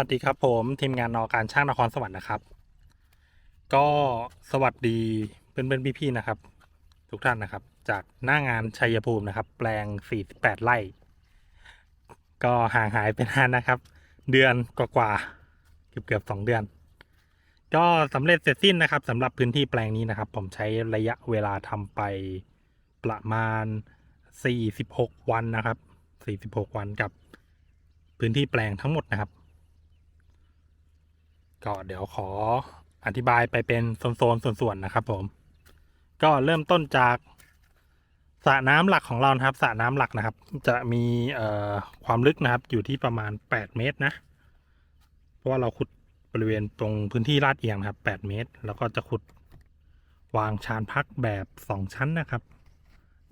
สวัสดีครับผมทีมงานนอการช่างนครสวรรค์นะครับ ก็สวัสดีเพื่อนๆพี่ๆนะครับ ทุกท่านนะครับ จากหน้างานชัยภูมินะครับ แปลง 48 ไร่ ก็ห่างหายไปนานนะครับ เดือนกว่าๆเกือบเกือบสองเดือน ก็สำเร็จเสร็จสิ้นนะครับสำหรับพื้นที่แปลงนี้นะครับ ผมใช้ระยะเวลาทำไปประมาณ 46 วันนะครับ 46 วันกับพื้นที่แปลงทั้งหมดนะครับ ก็เดี๋ยวขออธิบายไปเป็นโซนๆส่วนๆนะครับ ผม ก็เริ่มต้นจากสระน้ำหลักของเรานะครับสระน้ำหลักนะครับ จะมีเอ่อความลึกนะครับ อยู่ที่ประมาณ 8 เมตรนะ เพราะว่าเราขุดบริเวณตรงพื้นที่ลาดเอียงครับ 8 เมตร แล้วก็จะขุดวางชานพักแบบ 2 ชั้นนะครับ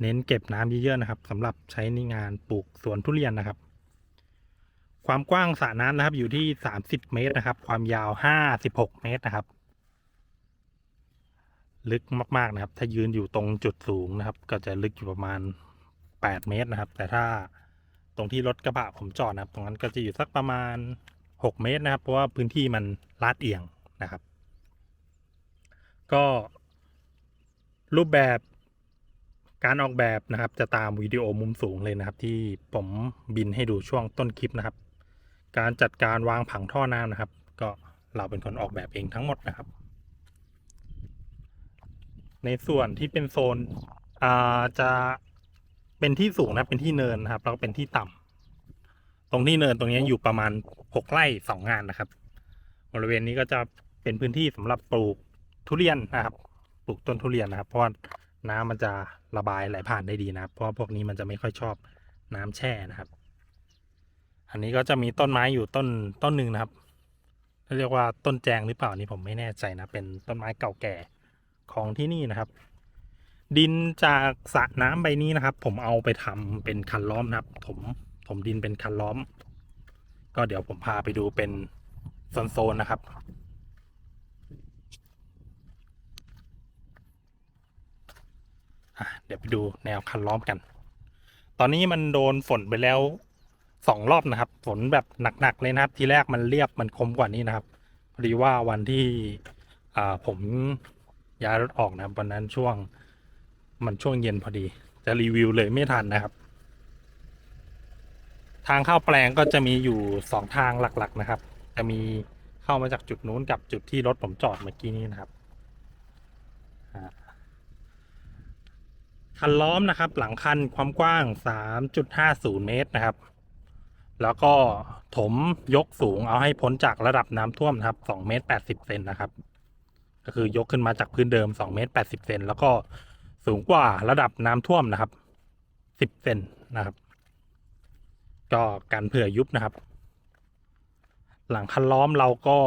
เน้นเก็บน้ำเยอะๆนะครับสำหรับใช้ในงานปลูกสวนทุเรียนนะครับ ความกว้างสระน้ำนะครับ อยู่ที่30เมตรนะครับ ความยาว56เมตรนะครับ ลึกมากๆนะครับ ถ้ายืนอยู่ตรงจุดสูงนะครับ ก็จะลึกอยู่ประมาณ8เมตรนะครับ แต่ถ้าตรงที่รถกระบะผมจอดนะครับ ตรงนั้นก็จะอยู่สักประมาณ6เมตรนะครับ เพราะว่าพื้นที่มันลาดเอียงนะครับ ก็รูปแบบการออกแบบนะครับจะตามวิดีโอมุมสูงเลยนะครับ ที่ผมบินให้ดูช่วงต้นคลิปนะครับ การจัดการวางผังท่อน้ำนะครับ ก็เราเป็นคนออกแบบเองทั้งหมดนะครับ ในส่วนที่เป็นโซนจะเป็นที่สูงนะเป็นที่เนินนะครับ แล้วก็เป็นที่ต่ำตรงที่เนินตรงนี้อยู่ประมาณหกไร่สองงานนะครับ บริเวณนี้ก็จะเป็นพื้นที่สำหรับปลูกทุเรียนนะครับ ปลูกต้นทุเรียนนะครับ เพราะน้ำมันจะระบายไหลผ่านได้ดีนะครับ เพราะพวกนี้มันจะไม่ค่อยชอบน้ำแช่นะครับ อันนี้ก็จะมีต้นไม้อยู่ต้นต้นหนึ่งนะครับเรียกว่าต้นแจงหรือเปล่านี่ผมไม่แน่ใจนะ เป็นต้นไม้เก่าแก่ของที่นี่นะครับ ดินจากสระน้ำใบนี้นะครับ ผมเอาไปทำเป็นคันล้อมนะครับ ผมผมดินเป็นคันล้อม ก็เดี๋ยวผมพาไปดูเป็นโซนๆนะครับอะเดี๋ยวไปดูแนวคันล้อมกัน ตอนนี้มันโดนฝนไปแล้ว สองรอบนะครับ ฝนแบบหนักๆเลยนะครับ ทีแรกมันเรียบมันคมกว่านี้นะครับ พอดีว่าวันที่ผมย้ายรถออกนะครับวันนั้นช่วงมันช่วงเย็นพอดี จะรีวิวเลยไม่ทันนะครับ ทางเข้าแปลงก็จะมีอยู่สองทางหลักๆนะครับ จะมีเข้ามาจากจุดนู้นกับจุดที่รถผมจอดเมื่อกี้นี้นะครับคันล้อมนะครับ หลังคันความกว้าง 3.50 เมตรนะครับ แล้วก็ถมยกสูงเอาให้พ้นจากระดับน้ำท่วมนะครับ2เมตร80เซนนะครับ ก็คือยกขึ้นมาจากพื้นเดิม2เมตร80เซนแล้วก็สูงกว่าระดับน้ำท่วมนะครับ10เซนนะครับ ก็การเผื่อยุบนะครับ หลังคันล้อมเราก็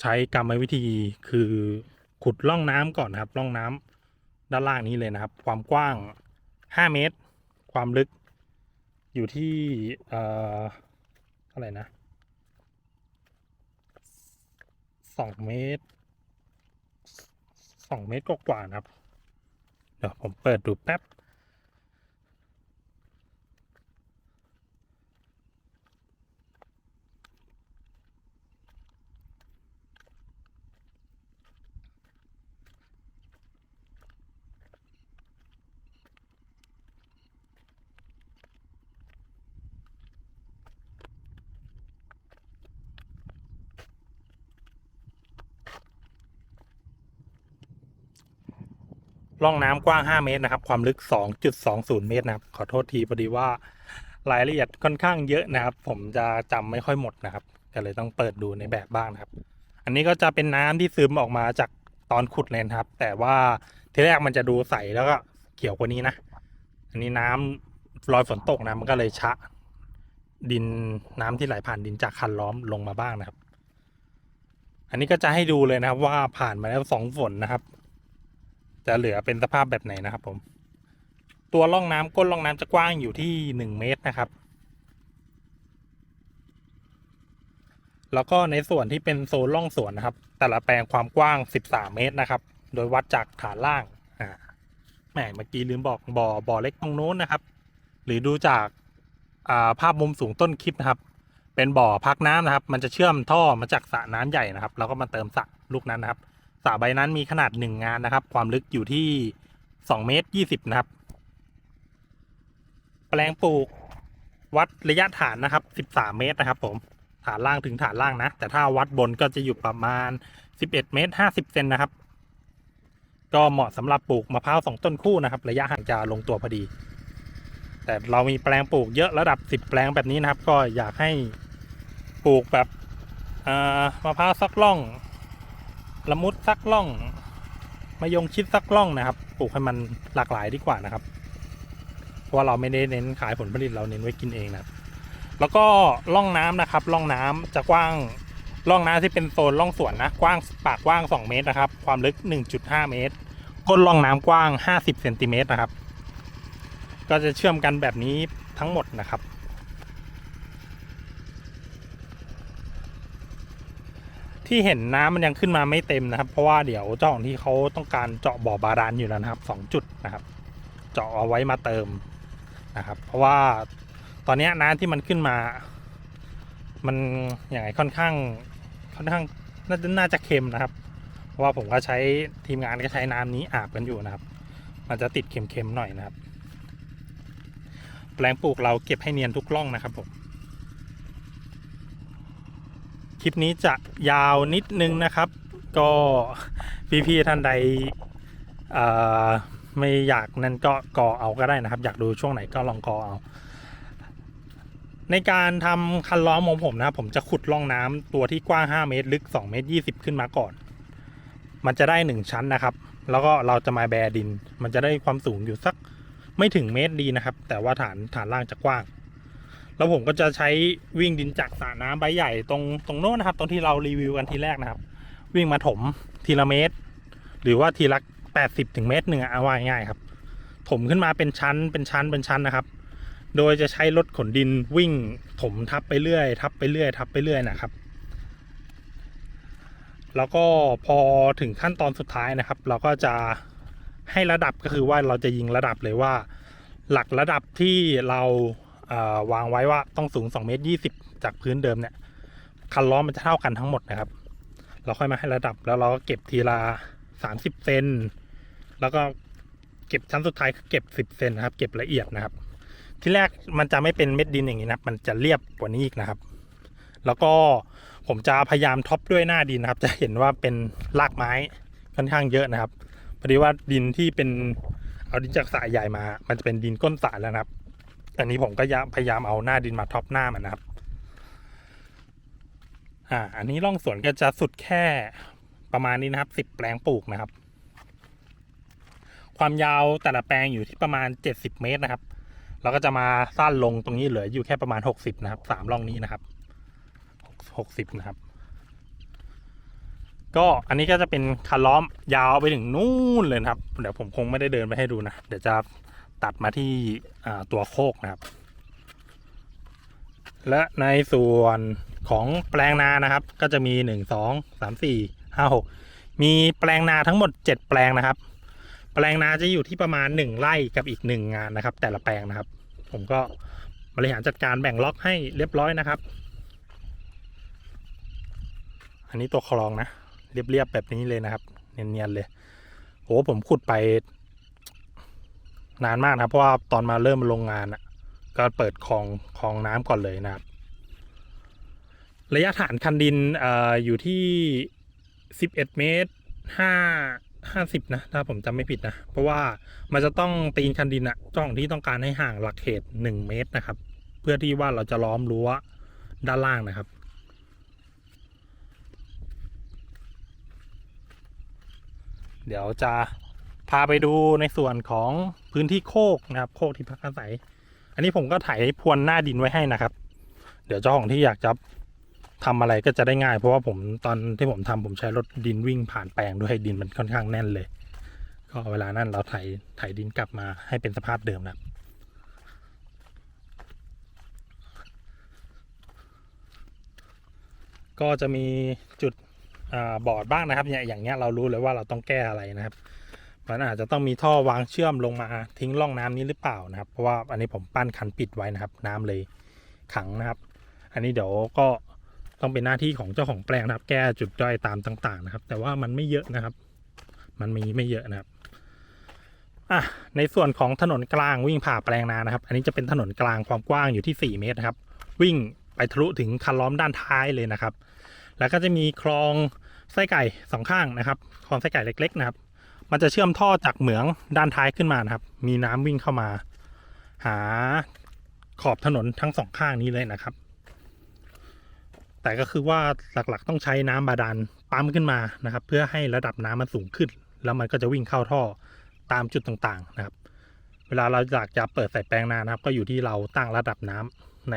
ใช้กรรมวิธีคือขุดร่องน้ำก่อนนะครับร่องน้ำด้านล่างนี้เลยนะครับ ความกว้าง5เมตร ความลึก อยู่ที่เอ่ออะไรนะสองเมตรสองเมตรกว่านะครับ เดี๋ยวผมเปิดดูแป๊บ ร่องน้ำกว้าง 5 เมตรนะครับ ความลึก 2.20 เมตรนะครับ ขอโทษทีพอดีว่ารายละเอียดค่อนข้างเยอะนะครับ ผมจะจำไม่ค่อยหมดนะครับ ก็เลยต้องเปิดดูในแบบบ้างนะครับ อันนี้ก็จะเป็นน้ำที่ซึมออกมาจากตอนขุดเลยนะครับ แต่ว่าทีแรกมันจะดูใสแล้วก็เขียวกว่านี้นะ อันนี้น้ำรอยฝนตกนะมันก็เลยชะ ดินน้ำที่ไหลผ่านดินจากคันล้อมลงมาบ้างนะครับ อันนี้ก็จะให้ดูเลยนะครับว่าผ่านมาแล้วสองฝนนะครับ จะเหลือเป็นสภาพแบบไหนนะครับ ผม ตัวร่องน้ำก้นร่องน้ำจะกว้างอยู่ที่หนึ่งเมตรนะครับ แล้วก็ในส่วนที่เป็นโซนร่องสวนนะครับ แต่ละแปลงความกว้าง13เมตรนะครับ โดยวัดจากฐานล่างอ่าแหมเมื่อกี้ลืมบอกบ่อบ่อเล็กตรงโน้นนะครับ หรือดูจากาภาพมุมสูงต้นคลิปนะครับ เป็นบ่อพักน้ำนะครับ มันจะเชื่อมท่อมาจากสระน้ำใหญ่นะครับ แล้วก็มาเติมสระลูกนั้นนะครับ สระใบนั้นมีขนาดหนึ่งงานนะครับ ความลึกอยู่ที่สองเมตรยี่สิบนะครับ แปลงปลูกวัดระยะฐานนะครับสิบสามเมตรนะครับ ผมฐานล่างถึงฐานล่างนะ แต่ถ้าวัดบนก็จะอยู่ประมาณสิบเอ็ดเมตรห้าสิบเซนนะครับ ก็เหมาะสำหรับปลูกมะพร้าวสองต้นคู่นะครับ ระยะห่างจะลงตัวพอดี แต่เรามีแปลงปลูกเยอะระดับสิบแปลงแบบนี้นะครับ ก็อยากให้ปลูกแบบมะพร้าวสักล่อง ละมุดสักล่องมะยงชิดสักล่องนะครับ ปลูกให้มันหลากหลายดีกว่านะครับ เพราะเราไม่ได้เน้นขายผลผลิตเราเน้นไว้กินเองนะครับ แล้วก็ล่องน้ำนะครับล่องน้ำจะกว้างล่องน้ำที่เป็นโซนล่องสวนนะกว้างปากกว้าง 2 เมตรนะครับ ความลึก 1.5 เมตรก้นล่องน้ำกว้าง 50เซนติเมตรนะครับ ก็จะเชื่อมกันแบบนี้ทั้งหมดนะครับ ที่เห็นน้ำมันยังขึ้นมาไม่เต็มนะครับ เพราะว่าเดี๋ยวเจ้าของที่เขาต้องการเจาะบ่อบาดาลอยู่แล้วนะครับสองจุดนะครับ เจาะเอาไว้มาเติมนะครับ เพราะว่าตอนนี้น้ำที่มันขึ้นมา มันอย่างไรค่อนข้างค่อนข้างน่าจะน่าจะเค็มนะครับ เพราะว่าผมก็ใช้ทีมงานก็ใช้น้ำนี้อาบกันอยู่นะครับ มันจะติดเค็มๆหน่อยนะครับ แปลงปลูกเราเก็บให้เนียนทุกร่องนะครับผม คลิปนี้จะยาวนิดนึงนะครับ ก็พี่ๆท่านใดไม่อยากนั่นก็กอเอาก็ได้นะครับ อยากดูช่วงไหนก็ลองกอเอา ในการทำคันล้อมของผมนะครับผมจะขุดร่องน้ำตัวที่กว้าง 5 เมตร ลึก 2 เมตร 20 ขึ้นมาก่อน มันจะได้ 1 ชั้นนะครับ แล้วก็เราจะมาแบดิน มันจะได้ความสูงอยู่สักไม่ถึงเมตรดีนะครับ แต่ว่าฐานฐานล่างจะกว้าง แล้วผมก็จะใช้วิ่งดินจากสระน้ำใบใหญ่ตรงตรงโน้นนะครับ ตรงที่เรารีวิวกันทีแรกนะครับ วิ่งมาถมทีละเมตร หรือว่าทีละ80ถึงเมตรหนึ่งอะเอาว่าง่ายๆครับ ถมขึ้นมาเป็นชั้นเป็นชั้นเป็นชั้นนะครับ โดยจะใช้รถขนดินวิ่งถมทับไปเรื่อย ทับไปเรื่อย ทับไปเรื่อยนะครับ แล้วก็พอถึงขั้นตอนสุดท้ายนะครับ เราก็จะให้ระดับก็คือว่าเราจะยิงระดับเลยว่า หลักระดับที่เรา วางไว้ว่าต้องสูง2เมตร20 จากพื้นเดิมเนี่ย คันล้อมันจะเท่ากันทั้งหมดนะครับ เราค่อยมาให้ระดับแล้วเราก็เก็บทีละ30 เซนแล้วก็เก็บชั้นสุดท้ายคือเก็บ 10 เซนนะครับ เก็บละเอียดนะครับ ที่แรกมันจะไม่เป็นเม็ดดินอย่างนี้นะมันจะเรียบกว่านี้อีกนะครับ แล้วก็ผมจะพยายามท็อปด้วยหน้าดินนะครับ จะเห็นว่าเป็นรากไม้ค่อนข้างเยอะนะครับพอดีว่าดินที่เป็นเอาดินจากสระใหญ่มา มันจะเป็นดินก้นสระแล้วนะครับ อันนี้ผมก็พยายามเอาหน้าดินมาท็อปหน้ามันนะครับ อ่า อันนี้ร่องสวนก็จะสุดแค่ประมาณนี้นะครับสิบแปลงปลูกนะครับ ความยาวแต่ละแปลงอยู่ที่ประมาณเจ็ดสิบเมตรนะครับเราก็จะมาสั้นลงตรงนี้เหลืออยู่แค่ประมาณหกสิบนะครับสามร่องนี้นะครับหกสิบนะครับ ก็อันนี้ก็จะเป็นคันล้อมยาวไปถึงนู่นเลยครับ เดี๋ยวผมคงไม่ได้เดินไปให้ดูนะ เดี๋ยวจะ ตัดมาที่ตัวโคกนะครับ และในส่วนของแปลงนานะครับ ก็จะมีหนึ่งสองสามสี่ห้าหกมีแปลงนาทั้งหมดเจ็ดแปลงนะครับ แปลงนาจะอยู่ที่ประมาณหนึ่งไร่กับอีกหนึ่งงานนะครับ แต่ละแปลงนะครับ ผมก็บริหารจัดการแบ่งล็อกให้เรียบร้อยนะครับ อันนี้ตัวคลองนะ เรียบๆแบบนี้เลยนะครับ เนียนๆเลยโหผมขุดไป นานมากนะเพราะว่าตอนมาเริ่มโรงงานอะ ก็เปิดคลองคลองน้ำก่อนเลยนะครับ ระยะฐานคันดินออยู่ที่11เมตร5 50นะถ้าผมจำไม่ผิดนะ เพราะว่ามันจะต้องตีนคันดินอะเจ้าของที่ต้องการให้ห่างหลักเขต1เมตรนะครับ เพื่อที่ว่าเราจะล้อมรั้วด้านล่างนะครับ เดี๋ยวจะ พาไปดูในส่วนของพื้นที่โคกนะครับ โคกที่พักอาศัย อันนี้ผมก็ไถพรวนหน้าดินไว้ให้นะครับ เดี๋ยวเจ้าของที่อยากจะทำอะไรก็จะได้ง่าย เพราะว่าผมตอนที่ผมทำผมใช้รถดินวิ่งผ่านแปลงด้วยดินมันค่อนข้างแน่นเลย ก็เวลานั้นเราไถไถดินกลับมาให้เป็นสภาพเดิมนะครับก็จะมีจุดอาบอดบ้างนะครับเนี่ยอย่างเงี้ยเรารู้เลยว่าเราต้องแก้อะไรนะครับ มันอาจจะต้องมีท่อวางเชื่อมลงมาทิ้งร่องน้ำนี้หรือเปล่านะครับ เพราะว่าอันนี้ผมปั้นคันปิดไว้นะครับ น้ำเลยขังนะครับ อันนี้เดี๋ยวก็ต้องเป็นหน้าที่ของเจ้าของแปลงนะครับ แก้จุดด้อยตามต่าง ๆ นะครับ แต่ว่ามันไม่เยอะนะครับ มันมีไม่เยอะนะครับอะในส่วนของถนนกลางวิ่งผ่าแปลงนานะครับ อันนี้จะเป็นถนนกลางความกว้างอยู่ที่ 4 เมตรนะครับ วิ่งไปทะลุถึงคันล้อมด้านท้ายเลยนะครับ แล้วก็จะมีคลองไส้ไก่สองข้างนะครับ คลองไส้ไก่เล็ก ๆ นะครับ มันจะเชื่อมท่อจากเหมืองด้านท้ายขึ้นมานะครับ มีน้ำวิ่งเข้ามา หาขอบถนนทั้งสองข้างนี้เลยนะครับ แต่ก็คือว่าหลักๆต้องใช้น้ำบาดาลปั๊มขึ้นมานะครับ เพื่อให้ระดับน้ำมันสูงขึ้น แล้วมันก็จะวิ่งเข้าท่อตามจุดต่างๆนะครับ เวลาเราอยากจะเปิดใส่แปลงนานะครับ ก็อยู่ที่เราตั้งระดับน้ำใน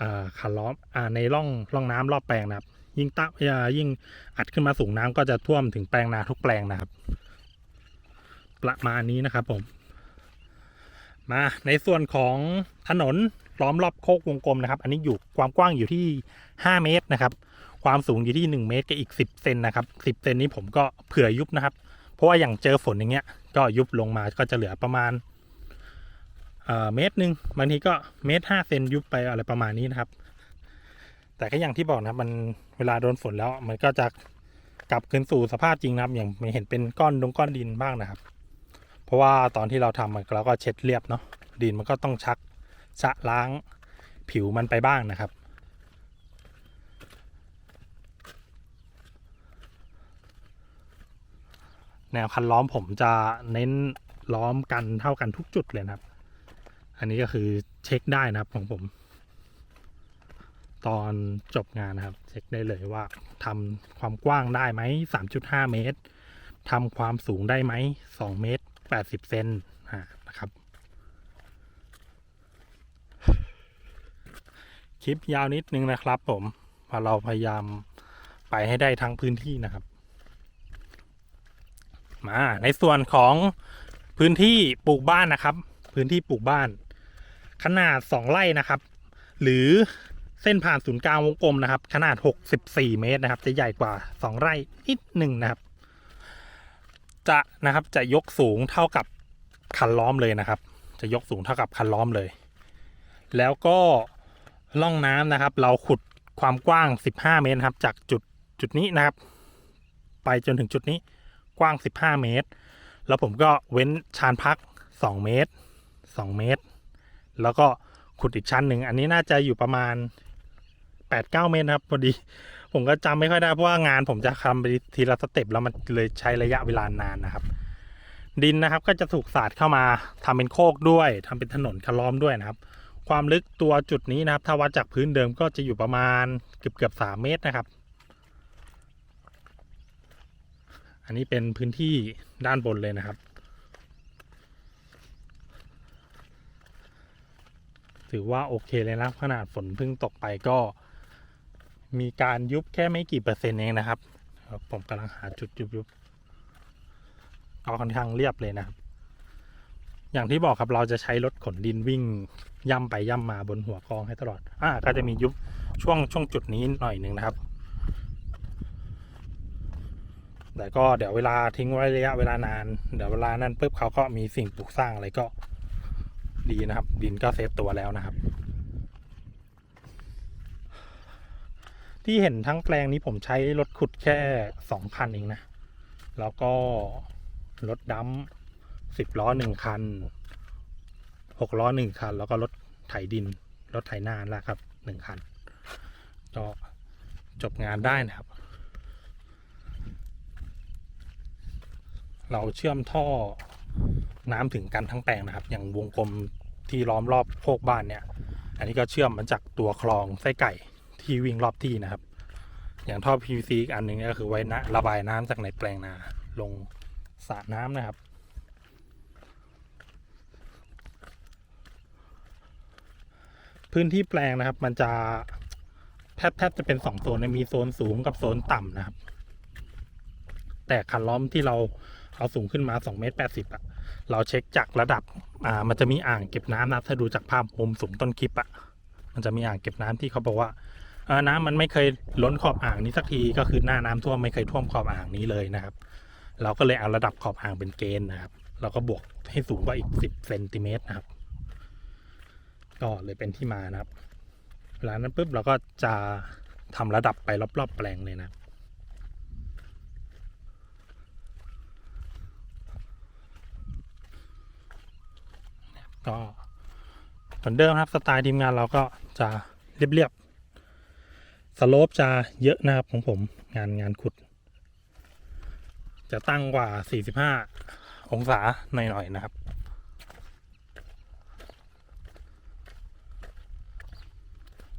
อ่าคันล้อมในร่องร่องน้ำรอบแปลงนะครับ ยิ่งตั้งอ่ายิ่งอัดขึ้นมาสูงน้ำก็จะท่วมถึงแปลงนาทุกแปลงนะครับ ประมาณนี้นะครับผมมาในส่วนของถนนล้อมรอบโคกวงกลมนะครับ อันนี้อยู่ความกว้างอยู่ที่ 5 เมตรนะครับ ความสูงอยู่ที่ 1 เมตรกับอีก 10เซนนะครับ10เซนนี้ผมก็เผื่อยุบนะครับ เพราะว่าอย่างเจอฝนอย่างเงี้ย ก็ยุบลงมาก็จะเหลือประมาณเอ่อเมตรหนึ่งบางทีก็เมตรห้าเซนยุบไปอะไรประมาณนี้นะครับ แต่ก็อย่างที่บอกนะครับมันเวลาโดนฝนแล้ว มันก็จะกลับคืนสู่สภาพจริงนะครับ อย่างไม่เห็นเป็นก้อนดงก้อนดินบ้างนะครับ เพราะว่าตอนที่เราทำมันเราก็เช็ดเรียบเนาะดินมันก็ต้องชักชะล้างผิวมันไปบ้างนะครับแนวคันล้อมผมจะเน้นล้อมกันเท่ากันทุกจุดเลยนะครับ อันนี้ก็คือเช็คได้นะครับของผม ตอนจบงานนะครับ เช็คได้เลยว่าทำความกว้างได้ไหม 3.5 เมตรทำความสูงได้ไหม 2 เมตร 80 เซนนะครับ คลิปยาวนิดนึงนะครับผมพราะเราพยายามไปให้ได้ทั้งพื้นที่นะครับ มาในส่วนของพื้นที่ปลูกบ้านนะครับ พื้นที่ปลูกบ้าน ขนาด 2 ไร่นะครับ หรือ เส้นผ่านศูนย์กลางวงกลมนะครับ ขนาด 64 เมตรนะครับ จะใหญ่กว่า 2 ไร่นิดหนึ่งนะครับ จะนะครับจะยกสูงเท่ากับคันล้อมเลยนะครับ จะยกสูงเท่ากับคันล้อมเลย แล้วก็ร่องน้ำนะครับ เราขุดความกว้าง 15 เมตรครับ จากจุดจุดนี้นะครับ ไปจนถึงจุดนี้กว้าง 15 เมตร แล้วผมก็เว้นชานพัก 2 เมตร 2 เมตร แล้วก็ขุดอีกชั้นหนึ่ง อันนี้น่าจะอยู่ประมาณ 8-9เก้าเมตรครับพอดี ผมก็จำไม่ค่อยได้เพราะว่างานผมจะทำไปทีละสเต็ปแล้วมันเลยใช้ระยะเวลานานนะครับ ดินนะครับก็จะถูกสาดเข้ามาทำเป็นโคกด้วยทำเป็นถนนคล้อมด้วยนะครับ ความลึกตัวจุดนี้นะครับ ถ้าวัดจากพื้นเดิมก็จะอยู่ประมาณเกือบเกือบสามเมตรนะครับ อันนี้เป็นพื้นที่ด้านบนเลยนะครับถือว่าโอเคเลยนะขนาดฝนเพิ่งตกไปก็ มีการยุบแค่ไม่กี่เปอร์เซ็นต์เองนะครับ ผมกำลังหาจุดยุบยุบก็ค่อนข้างเรียบเลยนะครับ อย่างที่บอกครับเราจะใช้รถขนดินวิ่งย่ำไปย่ำมาบนหัวคลองให้ตลอด อ่าก็จะมียุบช่วงช่วงจุดนี้หน่อยหนึ่งนะครับแต่ก็เดี๋ยวเวลาทิ้งไว้ระยะเวลานาน เดี๋ยวเวลานั้นปุ๊บเขาก็มีสิ่งปลูกสร้างอะไรก็ดีนะครับ ดินก็เซฟตัวแล้วนะครับ ที่เห็นทั้งแปลงนี้ผมใช้รถขุดแค่สองคันเองนะ แล้วก็รถดัมสิบล้อหนึ่งคันหกล้อหนึ่งคัน แล้วก็รถไถดิน รถไถนาแหละครับหนึ่งคัน ก็จบงานได้นะครับ เราเชื่อมท่อน้ำถึงกันทั้งแปลงนะครับ อย่างวงกลมที่ล้อมรอบโคกบ้านเนี่ย อันนี้ก็เชื่อมมาจากตัวคลองไส้ไก่ ที่วิ่งรอบที่นะครับ อย่างท่อ PVC อีกอันหนึ่งก็คือไว้นะระบายน้ำจากในแปลงนา ลงสระน้ำนะครับ พื้นที่แปลงนะครับ มันจะแทบแทบจะเป็นสองโซนมีโซนสูงกับโซนต่ำนะครับ แต่คันล้อมที่เราเอาสูงขึ้นมา2เมตร80อะเราเช็คจากระดับ อ่า มันจะมีอ่างเก็บน้ำนะถ้าดูจากภาพมุมสูงต้นคลิปอะมันจะมีอ่างเก็บน้ำที่เขาบอกว่า น้ำมันไม่เคยล้นขอบอ่างนี้สักทีก็คือหน้าน้ำท่วมไม่เคยท่วมขอบอ่างนี้เลยนะครับ เราก็เลยเอาระดับขอบอ่างเป็นเกณฑ์นะครับ เราก็บวกให้สูงกว่าอีก10เซนติเมตรนะครับ ก็เลยเป็นที่มานะครับเวลานั้นปุ๊บเราก็จะทำระดับไปรอบๆแปลงเลยนะก็เหมือนเดิมครับสไตล์ทีมงานเราก็จะเรียบๆ สโลปจะเยอะนะครับของผมงานงานขุด จะตั้งกว่า 45 องศาหน่อยๆนะครับ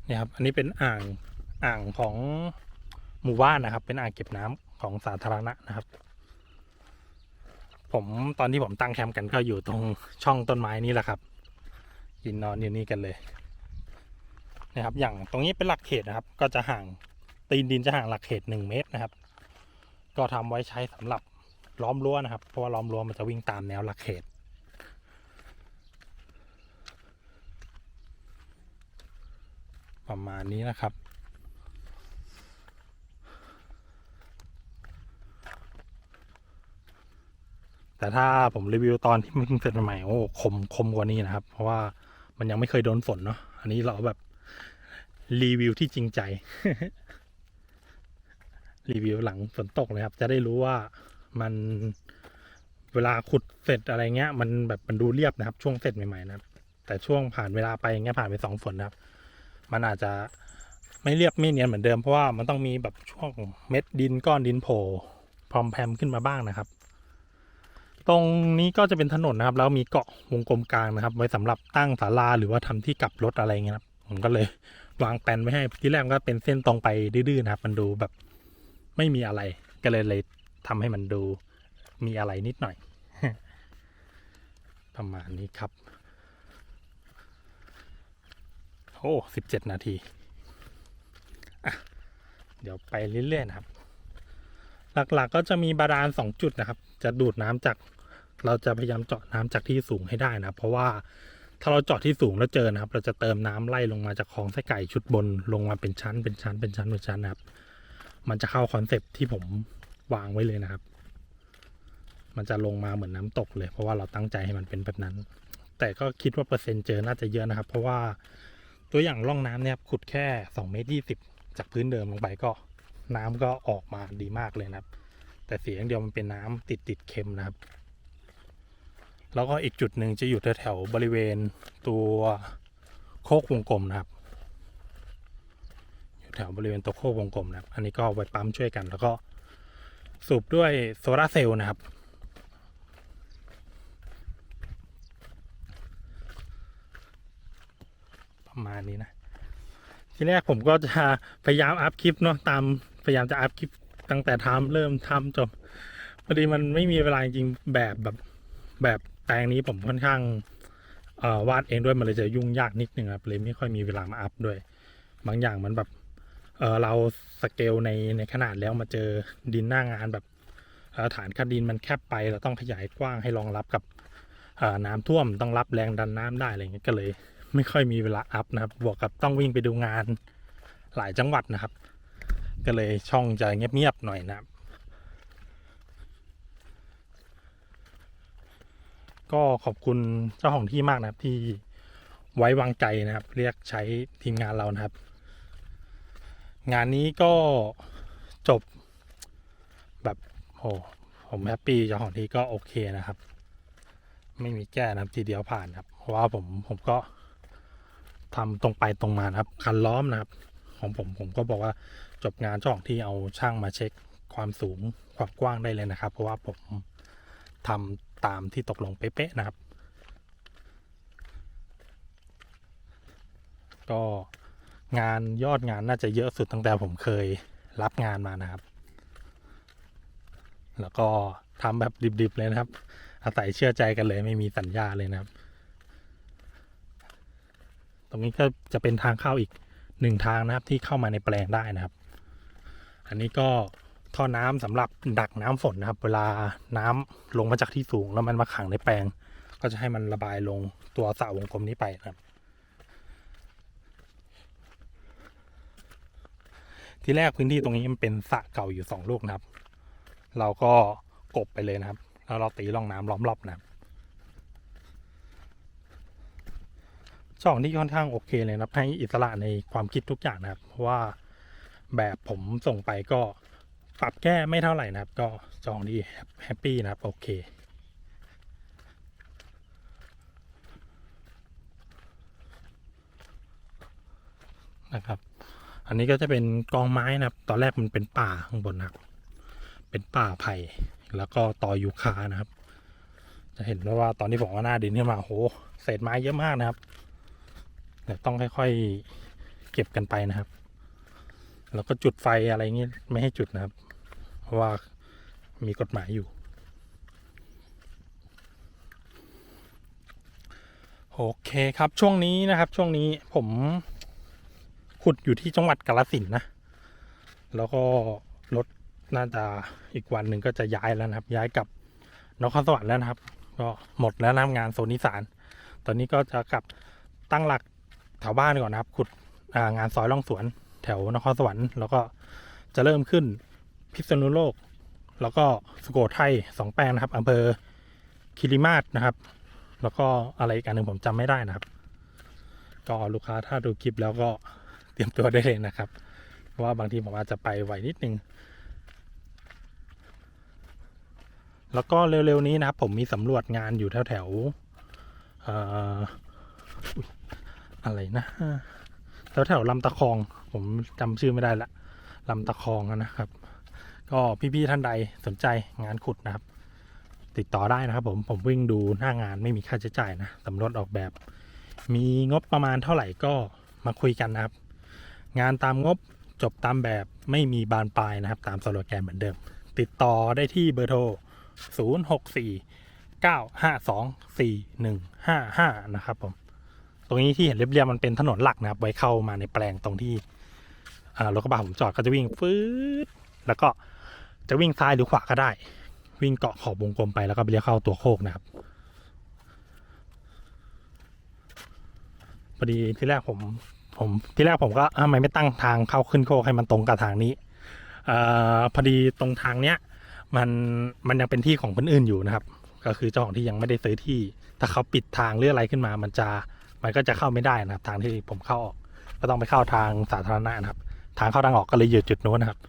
เนี่ยครับ อันนี้เป็นอ่างอ่างของหมู่บ้านนะครับ เป็นอ่างเก็บน้ำของสาธารณะนะครับ ผมตอนที่ผมตั้งแคมป์กันก็อยู่ตรงช่องต้นไม้นี่แหละครับยินนอนอยู่นี่กันเลย นะครับ อย่างตรงนี้เป็นหลักเขตนะครับ ก็จะห่างตีนดินจะห่างหลักเขตหนึ่งเมตรนะครับ ก็ทำไว้ใช้สำหรับล้อมรั้วนะครับ เพราะว่าล้อมรั้วมันจะวิ่งตามแนวหลักเขต ประมาณนี้นะครับแต่ถ้าผมรีวิวตอนที่มันเพิ่งเสร็จใหม่โอ้คมคมกว่านี้นะครับ เพราะว่ามันยังไม่เคยโดนฝนเนาะอันนี้เราแบบ รีวิวที่จริงใจ รีวิวหลังฝนตกเลยครับ จะได้รู้ว่ามันเวลาขุดเสร็จอะไรเงี้ย มันแบบมันดูเรียบนะครับ ช่วงเสร็จใหม่ๆนะครับ แต่ช่วงผ่านเวลาไปเงี้ยผ่านไปสองฝนนะครับ มันอาจจะไม่เรียบไม่เนียนเหมือนเดิมเพราะว่ามันต้องมีแบบช่วงเม็ดดินก้อนดินโผล่พรอมแพมขึ้นมาบ้างนะครับ ตรงนี้ก็จะเป็นถนนนะครับ แล้วมีเกาะวงกลมกลางนะครับ ไว้สำหรับตั้งศาลาหรือว่าทำที่กลับรถอะไรเงี้ยครับผมก็เลย วางแปนไว้ให้ที่แรกมันก็เป็นเส้นตรงไปดื้อๆนะครับ มันดูแบบไม่มีอะไรก็เลยเลยทำให้มันดูมีอะไรนิดหน่อย ประมาณนี้ครับ โอ้สิบเจ็ดนาทีอะเดี๋ยวไปเรื่อยๆนะครับ หลักๆก็จะมีบาดาลสองจุดนะครับ จะดูดน้ำจาก เราจะพยายามเจาะน้ำจากที่สูงให้ได้นะ เพราะว่า ถ้าเราจาะที่สูงแล้วเจอนะครับ เราจะเติมน้ำไล่ลงมาจากคลองไส้ไก่ชุดบนลงมาเป็นชั้นเป็นชั้นเป็นชั้นเป็นชั้นนะครับ มันจะเข้าคอนเซปที่ผมวางไว้เลยนะครับ มันจะลงมาเหมือนน้ำตกเลย เพราะว่าเราตั้งใจให้มันเป็นแบบนั้น แต่ก็คิดว่าเปอร์เซ็นต์เจอน่าจะเยอะนะครับ เพราะว่าตัวอย่างร่องน้ำเนี่ยขุดแค่2เมตร20จากพื้นเดิมลงไปก็น้ำก็ออกมาดีมากเลยนะครับ แต่เสียงเดียวมันเป็นน้ำติดติดเค็มนะครับ แล้วก็อีกจุดหนึ่งจะอยู่แถวๆบริเวณตัวโคกวงกลมนะครับ อยู่แถวบริเวณตัวโคกวงกลมนะครับ อันนี้ก็ไว้ปั๊มช่วยกัน แล้วก็สูบด้วยโซลาเซลล์นะครับ ประมาณนี้นะ ทีแรกผมก็จะพยายามอัพคลิปเนาะตามพยายามจะอัพคลิปตั้งแต่ทำเริ่มทำจบพอดีมันไม่มีเวลาจริงแบบแบบแบบ แปลงนี้ผมค่อนข้างวาดเองด้วยมันเลยจะยุ่งยากนิดนึงครับเลยไม่ค่อยมีเวลามาอัพด้วย บางอย่างมันแบบเเราสเกลในในขนาดแล้วมาเจอดินหน้างานแบบฐานคันดินมันแคบไปเราต้องขยายกว้างให้รองรับกับน้ำท่วมต้องรับแรงดันน้ำได้อะไรเงี้ยก็เลย ไม่ค่อยมีเวลาอัพนะครับ บวกกับต้องวิ่งไปดูงานหลายจังหวัดนะครับ ก็เลยช่องจะเงียบๆหน่อยนะครับ ก็ขอบคุณเจ้าของที่มากนะครับที่ไว้วางใจนะครับ เรียกใช้ทีมงานเรานะครับ งานนี้ก็จบแบบโหผมแฮปปี้เจ้าของที่ก็โอเคนะครับ ไม่มีแก้นะครับทีเดียวผ่านครับ เพราะว่าผมผมก็ทำตรงไปตรงมานะครับ คันล้อมนะครับ ของผมผมก็บอกว่าจบงานเจ้าของที่เอาช่างมาเช็คความสูงความกว้างได้เลยนะครับ เพราะว่าผมทำ ตามที่ตกลงเป๊ะๆนะครับ ก็งานยอดงานน่าจะเยอะสุดตั้งแต่ผมเคยรับงานมานะครับ แล้วก็ทำแบบดิบๆเลยนะครับ อาศัยเชื่อใจกันเลยไม่มีสัญญาเลยนะครับ ตรงนี้ก็จะเป็นทางเข้าอีกหนึ่งทางนะครับที่เข้ามาในแปลงได้นะครับ อันนี้ก็ ท่อน้ำสำหรับดักน้ำฝนนะครับ เวลาน้ำลงมาจากที่สูงแล้วมันมาขังในแปลง ก็จะให้มันระบายลงตัวสระวงกลมนี้ไปนะครับ ที่แรกพื้นที่ตรงนี้มันเป็นสระเก่าอยู่สองลูกนะครับ เราก็กบไปเลยนะครับ แล้วเราตีร่องน้ำล้อมรอบนะครับช่องที่ค่อนข้างโอเคเลยนะครับ ให้อิสระในความคิดทุกอย่างนะครับ เพราะว่าแบบผมส่งไปก็ ปรับแก้ไม่เท่าไหร่นะครับ ก็จองที่แฮปปี้นะครับ โอเคนะครับ อันนี้ก็จะเป็นกองไม้นะครับ ตอนแรกมันเป็นป่าข้างบนนะครับ เป็นป่าไผ่แล้วก็ต่อยูคานะครับ จะเห็นได้ว่าตอนที่ผมเอาหน้าดินขึ้นมาโหเศษไม้เยอะมากนะครับเดี๋ยวต้องค่อยๆเก็บกันไปนะครับ แล้วก็จุดไฟอะไรเงี้ไม่ให้จุดนะครับ เพราะว่ามีกฎหมายอยู่โอเคครับช่วงนี้นะครับช่วงนี้ผมขุดอยู่ที่จังหวัดกาฬสินนะ แล้วก็รถน่าจะอีกวันหนึ่งก็จะย้ายแล้วนะครับ ย้ายกับนครสวรรค์แล้วนะครับ ก็หมดแล้วนะงานโซนอีสาน ตอนนี้ก็จะกลับตั้งหลักแถวบ้านก่อนนะครับ ขุดงานซอยล่องสวนแถวนครสวรรค์แล้วก็จะเริ่มขึ้น พิษณุโลก แล้วก็สุโขทัยสองแปลงนะครับอำเภอคิริมาศนะครับ แล้วก็อะไรอีกอันหนึ่งผมจำไม่ได้นะครับ ก็ลูกค้าถ้าดูคลิปแล้วก็เตรียมตัวได้เลยนะครับเพราะว่าบางทีผมอาจจะไปไหวนิดนึง แล้วก็เร็วๆนี้นะครับ ผมมีสำรวจงานอยู่แถวๆออะไรนะแถวแถวๆลำตะคอง ผมจำชื่อไม่ได้ละลำตะคองนะครับ ก็พี่ๆท่านใดสนใจงานขุดนะครับ ติดต่อได้นะครับผมผมวิ่งดูหน้างานไม่มีค่าใช้จ่ายนะสำรวจออกแบบ มีงบประมาณเท่าไหร่ก็มาคุยกันนะครับ งานตามงบจบตามแบบไม่มีบานปลายนะครับ ตามสโลแกนเหมือนเดิม ติดต่อได้ที่เบอร์โทร 064 952 4155 นะครับผมตรงนี้ที่เห็นเรียบๆมันเป็นถนนหลักนะครับ ไว้เข้ามาในแปลงตรงที่รถกระบะผมจอดก็จะวิ่งฟืดแล้วก็ จะวิ่งซ้ายหรือขวาก็ได้ วิ่งเกาะขอบวงกลมไปแล้วก็ไปเลี้ยวเข้าตัวโคกนะครับพอดีที่แรกผมผมที่แรกผมก็ทำไมไม่ตั้งทางเข้าขึ้นโคกให้มันตรงกับทางนี้อ่อพอดีตรงทางเนี้ยมันมันยังเป็นที่ของคนอื่นอยู่นะครับ ก็คือเจ้าของที่ยังไม่ได้ซื้อที่ ถ้าเขาปิดทางหรืออะไรขึ้นมา มันจะมันก็จะเข้าไม่ได้นะครับ ทางที่ผมเข้าออกก็ต้องไปเข้าทางสาธารณะนะครับ ทางเข้าทางออกก็เลยอยู่จุดนู้นนะครับ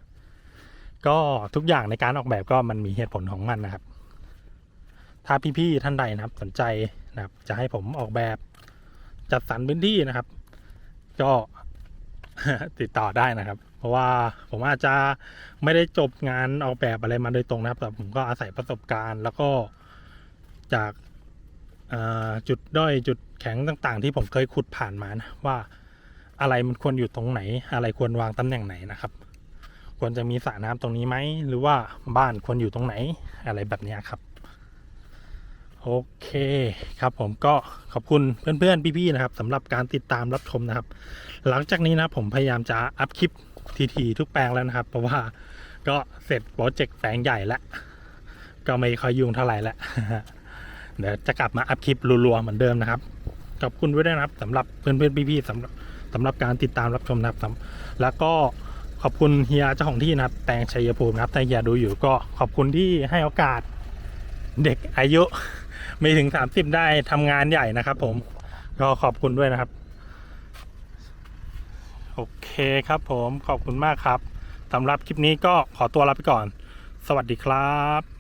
ก็ทุกอย่างในการออกแบบก็มันมีเหตุผลของมันนะครับ ถ้าพี่ๆท่านใดนะครับสนใจนะครับ จะให้ผมออกแบบจัดสรรพื้นที่นะครับ ก็ติดต่อได้นะครับ เพราะว่าผมอาจจะไม่ได้จบงานออกแบบอะไรมาโดยตรงนะครับแต่ผมก็อาศัยประสบการณ์ แล้วก็จากาจุดด้อยจุดแข็งต่างๆ ที่ผมเคยขุดผ่านมานะว่าอะไรมันควรอยู่ตรงไหน อะไรควรวางตำแหน่งไหนนะครับ ควรจะมีสระน้ำตรงนี้ไหม หรือว่าบ้านควรอยู่ตรงไหนอะไรแบบนี้ครับ โอเคครับผมก็ขอบคุณเพื่อนๆพี่ๆนะครับสำหรับการติดตามรับชมนะครับ หลังจากนี้นะผมพยายามจะอัพคลิปทีๆทุกแปลงแล้วนะครับ เพราะว่าก็เสร็จโปรเจกต์แปลงใหญ่แล้วก็ไม่ค่อยยุ่งเท่าไหร่แล้วเดี๋ยวจะกลับมาอัพคลิปรัวๆเหมือนเดิมนะครับขอบคุณด้วยนะครับสำหรับเพื่อนๆพี่ๆสำหรับสำหรับการติดตามรับชมนะครับแล้วก็ อบคุณเฮียเจ้าของที่นะครับ แตงชัยภูมินะครับถ้าเฮียดูอยู่ก็ขอบคุณที่ให้โอกาสเด็กอายุไม่ถึง 30 ได้ทำงานใหญ่นะครับผม ก็ขอบคุณด้วยนะครับ โอเคครับผมขอบคุณมากครับสำหรับคลิปนี้ก็ขอตัวลาไปก่อน สวัสดีครับ